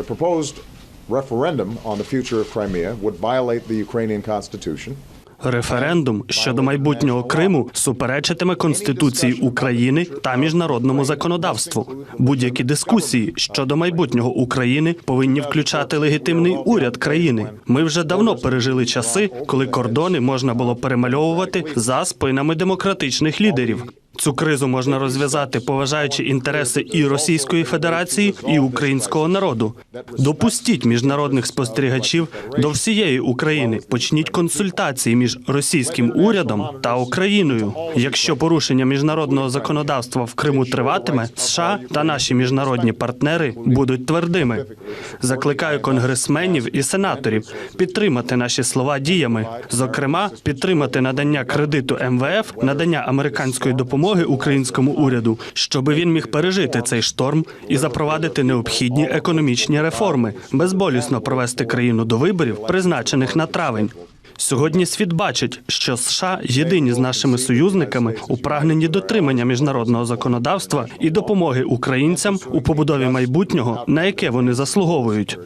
The proposed referendum on the future of Crimea would violate the Ukrainian constitution. Референдум щодо майбутнього Криму суперечитиме Конституції України та міжнародному законодавству. Будь-які дискусії щодо майбутнього України повинні включати легітимний уряд країни. Ми вже давно пережили часи, коли кордони можна було перемальовувати за спинами демократичних лідерів. Цю кризу можна розв'язати, поважаючи інтереси і Російської Федерації, і українського народу. Допустіть міжнародних спостерігачів до всієї України. Почніть консультації між російським урядом та Україною. Якщо порушення міжнародного законодавства в Криму триватиме, США та наші міжнародні партнери будуть твердими. Закликаю конгресменів і сенаторів підтримати наші слова діями, зокрема, підтримати надання кредиту МВФ, надання американської допомоги українському уряду, щоб він міг пережити цей шторм і запровадити необхідні економічні реформи, безболісно провести країну до виборів, призначених на травень. Сьогодні світ бачить, що США єдині з нашими союзниками у прагненні дотримання міжнародного законодавства і допомоги українцям у побудові майбутнього, на яке вони заслуговують.